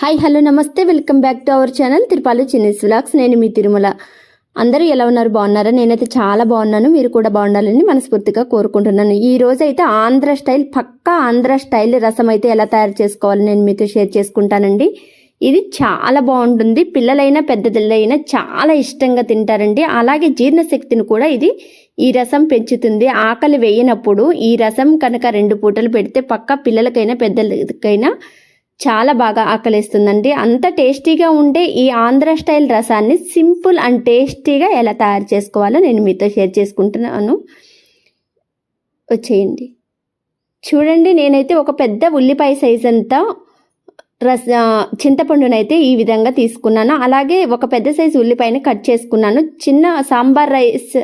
Hi hello నమస్తే. Welcome back to our channel Tirupali Chinni's vlogs. నేను మీ తిరుమల. అందరూ ఎలా ఉన్నారు? బాగున్నారా? నేనైతే చాలా బాగున్నాను. మీరు కూడా బాగుండాలని మనస్ఫూర్తిగా కోరుకుంటున్నాను. ఈ రోజు అయితే ఆంధ్ర స్టైల్ పక్కా ఆంధ్ర స్టైల్ రసం అయితే ఎలా తయారు చేసుకోవాలో నేను మీతో షేర్ చేసుకుంటానండి. ఇది చాలా బాగుంటుంది. పిల్లలైనా పెద్దలైనా చాలా ఇష్టంగా తింటారండి. అలాగే జీర్ణశక్తిని కూడా ఇది ఈ రసం పెంచుతుంది. ఆకలి వేయనప్పుడు ఈ రసం కనుక రెండు పూటలు పెడితే పక్క పిల్లలకైనా పెద్దలకైనా చాలా బాగా ఆకలిస్తుందండి. అంత టేస్టీగా ఉండే ఈ ఆంధ్ర స్టైల్ రసాన్ని సింపుల్ అండ్ టేస్టీగా ఎలా తయారు చేసుకోవాలో నేను మీతో షేర్ చేసుకుంటున్నాను. వచ్చేయండి. చూడండి నేనైతే ఒక పెద్ద ఉల్లిపాయ సైజ్ అంతా రస చింతపండునైతే ఈ విధంగా తీసుకున్నాను. అలాగే ఒక పెద్ద సైజు ఉల్లిపాయని కట్ చేసుకున్నాను. చిన్న సాంబార్ రైస్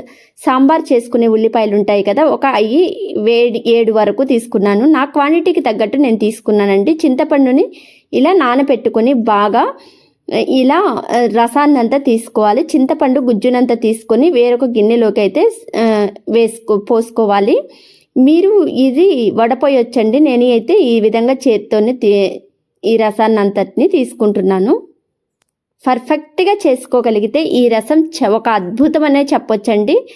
సాంబార్ చేసుకునే ఉల్లిపాయలు ఉంటాయి కదా ఒక అయ్యి వేడి ఏడు వరకు తీసుకున్నాను. నా క్వాంటిటీకి తగ్గట్టు నేను తీసుకున్నానండి. చింతపండుని ఇలా నానబెట్టుకొని బాగా ఇలా రసాన్ని అంతా తీసుకోవాలి. చింతపండు గుజ్జునంతా తీసుకొని వేరొక గిన్నెలోకి అయితే వేసుకో పోసుకోవాలి. మీరు ఇది వడపోయొచ్చండి. నేను అయితే ఈ విధంగా చేత్తోని ఈ రసాన్ని అంతటిని తీసుకుంటున్నాను. పర్ఫెక్ట్గా చేసుకోగలిగితే ఈ రసం ఒక అద్భుతం అనే చెప్పొచ్చండి.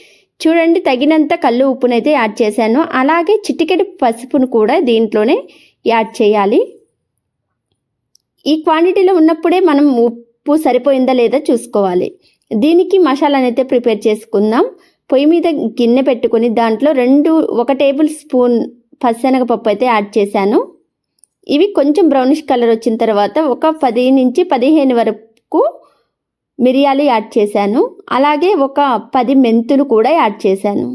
చూడండి తగినంత కళ్ళు ఉప్పునైతే యాడ్ చేశాను. అలాగే చిటికెడు పసుపును కూడా దీంట్లోనే యాడ్ చేయాలి. ఈ క్వాంటిటీలో ఉన్నప్పుడే మనం ఉప్పు సరిపోయిందా లేదా చూసుకోవాలి. దీనికి మసాలానైతే ప్రిపేర్ చేసుకుందాం. పొయ్యి మీద గిన్నె పెట్టుకొని దాంట్లో రెండు ఒక టేబుల్ స్పూన్ పచ్చనగపప్పు అయితే యాడ్ చేశాను. ఇవి కొంచెం బ్రౌనిష్ కలర్ వచ్చిన తర్వాత ఒక పది నుంచి పదిహేను వరకు మిరియాలు యాడ్ చేశాను. అలాగే ఒక పది మెంతులు కూడా యాడ్ చేశాను.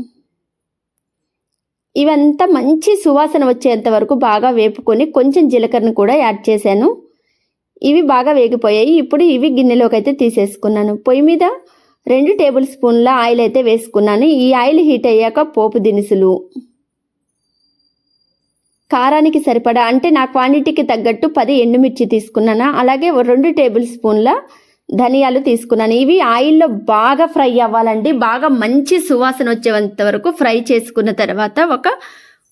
ఇవంతా మంచి సువాసన వచ్చేంత వరకు బాగా వేపుకొని కొంచెం జీలకర్రను కూడా యాడ్ చేశాను. ఇవి బాగా వేగిపోయాయి. ఇప్పుడు ఇవి గిన్నెలోకి అయితే తీసేసుకున్నాను. పొయ్యి మీద రెండు టేబుల్ స్పూన్ల ఆయిల్ అయితే వేసుకున్నాను. ఈ ఆయిల్ హీట్ అయ్యాక పోపు దినుసులు కారానికి సరిపడా అంటే నా క్వాంటిటీకి తగ్గట్టు పది ఎండుమిర్చి తీసుకున్నాను? అలాగే రెండు టేబుల్ స్పూన్ల ధనియాలు తీసుకున్నాను. ఇవి ఆయిల్లో బాగా ఫ్రై అవ్వాలండి. బాగా మంచి సువాసన వచ్చేంత వరకు ఫ్రై చేసుకున్న తర్వాత ఒక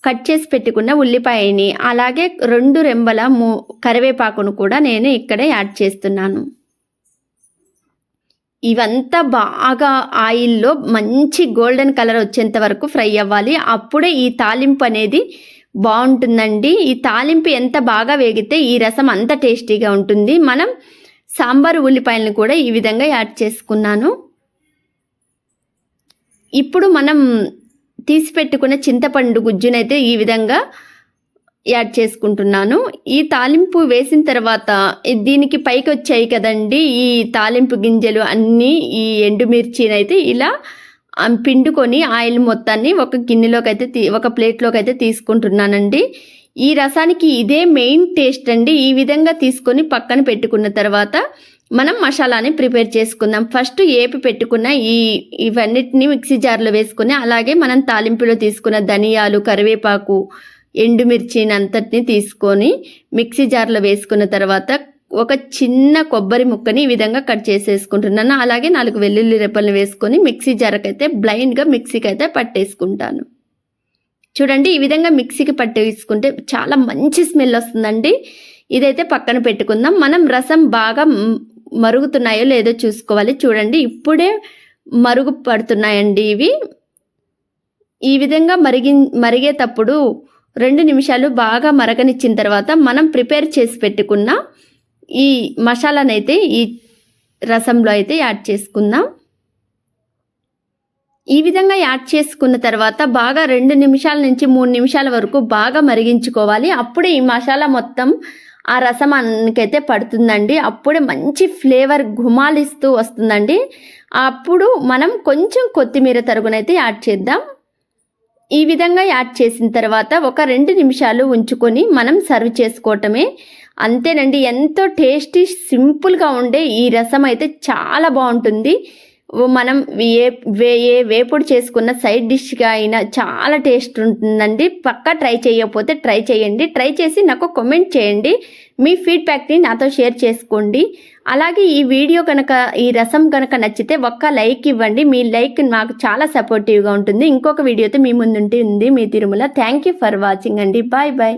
కట్ చేసి పెట్టుకున్న ఉల్లిపాయని అలాగే రెండు రెంబల మూ కరివేపాకును కూడా నేను ఇక్కడే యాడ్ చేస్తున్నాను. ఇవంతా బాగా ఆయిల్లో మంచి గోల్డెన్ కలర్ వచ్చేంత వరకు ఫ్రై అవ్వాలి. అప్పుడే ఈ తాలింపు అనేది బాగుంటుందండి. ఈ తాలింపు ఎంత బాగా వేగితే ఈ రసం అంత టేస్టీగా ఉంటుంది. మనం సాంబారు ఉల్లిపాయలను కూడా ఈ విధంగా యాడ్ చేసుకున్నాను. ఇప్పుడు మనం తీసి పెట్టుకున్న చింతపండు గుజ్జునైతే ఈ విధంగా యాడ్ చేసుకుంటున్నాను. ఈ తాలింపు వేసిన తర్వాత దీనికి పైకి వచ్చాయి కదండి. ఈ తాలింపు గింజలు అన్నీ ఈ ఎండుమిర్చినైతే ఇలా పిండుకొని ఆయిల్ మొత్తాన్ని ఒక గిన్నెలోకి అయితే తీ ఒక ప్లేట్లోకి అయితే తీసుకుంటున్నానండి. ఈ రసానికి ఇదే మెయిన్ టేస్ట్ అండి. ఈ విధంగా తీసుకొని పక్కన పెట్టుకున్న తర్వాత మనం మసాలాని ప్రిపేర్ చేసుకుందాం. ఫస్ట్ ఏపి పెట్టుకున్న ఈ ఇవన్నిటిని మిక్సీ జార్లో వేసుకొని అలాగే మనం తాలింపులో తీసుకున్న ధనియాలు కరివేపాకు ఎండుమిర్చిని అంతటిని తీసుకొని మిక్సీ జార్లో వేసుకున్న తర్వాత ఒక చిన్న కొబ్బరి ముక్కని ఈ విధంగా కట్ చేసేసుకుంటున్నాను. అలాగే నాలుగు వెల్లుల్లి రెప్పలను వేసుకొని మిక్సీ జారకైతే బ్లైండ్గా మిక్సీకి అయితే పట్టేసుకుంటాను. చూడండి ఈ విధంగా మిక్సీకి పట్టేసుకుంటే చాలా మంచి స్మెల్ వస్తుందండి. ఇదైతే పక్కన పెట్టుకుందాం. మనం రసం బాగా మరుగుతున్నాయో లేదో చూసుకోవాలి. చూడండి ఇప్పుడే మరుగు పడుతున్నాయండి ఇవి. ఈ విధంగా మరిగి మరిగేటప్పుడు రెండు నిమిషాలు బాగా మరగనిచ్చిన తర్వాత మనం ప్రిపేర్ చేసి పెట్టుకున్న ఈ మసాలానైతే ఈ రసంలో అయితే యాడ్ చేసుకుందాం. ఈ విధంగా యాడ్ చేసుకున్న తర్వాత బాగా రెండు నిమిషాల నుంచి మూడు నిమిషాల వరకు బాగా మరిగించుకోవాలి. అప్పుడే ఈ మసాలా మొత్తం ఆ రసం అన్నకైతే పడుతుందండి. అప్పుడే మంచి ఫ్లేవర్ గుమాలిస్తూ వస్తుందండి. అప్పుడు మనం కొంచెం కొత్తిమీర తరుగునైతే యాడ్ చేద్దాం. ఈ విధంగా యాడ్ చేసిన తర్వాత ఒక రెండు నిమిషాలు ఉంచుకొని మనం సర్వ్ చేసుకోవటమే. అంతేనండి ఎంతో టేస్టీ సింపుల్గా ఉండే ఈ రసం అయితే చాలా బాగుంటుంది. మనం ఏ వే ఏ వేపుడు చేసుకున్న సైడ్ డిష్గా అయినా చాలా టేస్ట్ ఉంటుందండి. పక్కా ట్రై చేయకపోతే ట్రై చేయండి. ట్రై చేసి నాకు కామెంట్ చేయండి. మీ ఫీడ్బ్యాక్ని నాతో షేర్ చేసుకోండి. అలాగే ఈ వీడియో కనుక ఈ రసం కనుక నచ్చితే ఒక్క లైక్ ఇవ్వండి. మీ లైక్ నాకు చాలా సపోర్టివ్గా ఉంటుంది. ఇంకొక వీడియోతో మీ ముందుంటుంది మీ Tirumala. Thank you for watching అండి. Bye bye.